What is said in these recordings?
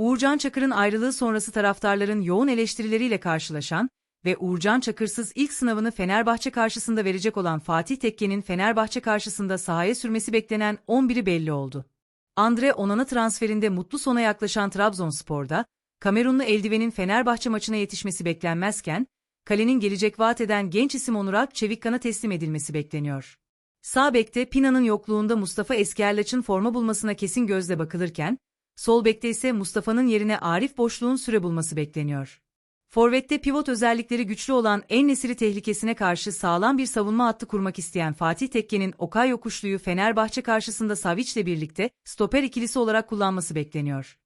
Uğurcan Çakır'ın ayrılığı sonrası taraftarların yoğun eleştirileriyle karşılaşan ve Uğurcan Çakırsız ilk sınavını Fenerbahçe karşısında verecek olan Fatih Tekke'nin Fenerbahçe karşısında sahaya sürmesi beklenen 11'i belli oldu. Andre Onana transferinde mutlu sona yaklaşan Trabzonspor'da, Kamerunlu eldivenin Fenerbahçe maçına yetişmesi beklenmezken, kalenin gelecek vaat eden genç isim Onur Alp Çevikkan'a teslim edilmesi bekleniyor. Sağ bekte Pina'nın yokluğunda Mustafa Eskerlaç'ın forma bulmasına kesin gözle bakılırken, sol bekte ise Mustafa'nın yerine Arif Boşluğun süre bulması bekleniyor. Forvet'te pivot özellikleri güçlü olan En Nesiri tehlikesine karşı sağlam bir savunma hattı kurmak isteyen Fatih Tekke'nin Okay Yokuşlu'yu Fenerbahçe karşısında Savic'le birlikte stoper ikilisi olarak kullanması bekleniyor.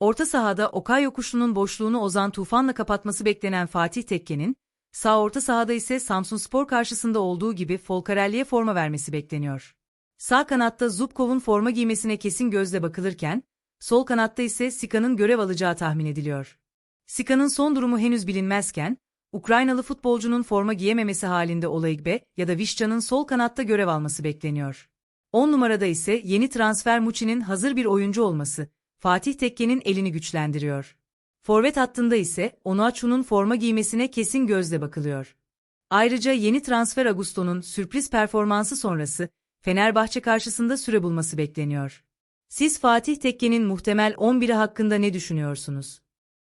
Orta sahada Okay Yokuşlu'nun boşluğunu Ozan Tufan'la kapatması beklenen Fatih Tekke'nin, sağ orta sahada ise Samsun Spor karşısında olduğu gibi Folcarelli'ye forma vermesi bekleniyor. Sağ kanatta Zubkov'un forma giymesine kesin gözle bakılırken, sol kanatta ise Sika'nın görev alacağı tahmin ediliyor. Sika'nın son durumu henüz bilinmezken, Ukraynalı futbolcunun forma giyememesi halinde Olaigbe ya da Vişcan'ın sol kanatta görev alması bekleniyor. 10 numarada ise yeni transfer Muçi'nin hazır bir oyuncu olması, Fatih Tekke'nin elini güçlendiriyor. Forvet hattında ise Onuachu'nun forma giymesine kesin gözle bakılıyor. Ayrıca yeni transfer Augusto'nun sürpriz performansı sonrası Fenerbahçe karşısında süre bulması bekleniyor. Siz Fatih Tekke'nin muhtemel 11'i hakkında ne düşünüyorsunuz?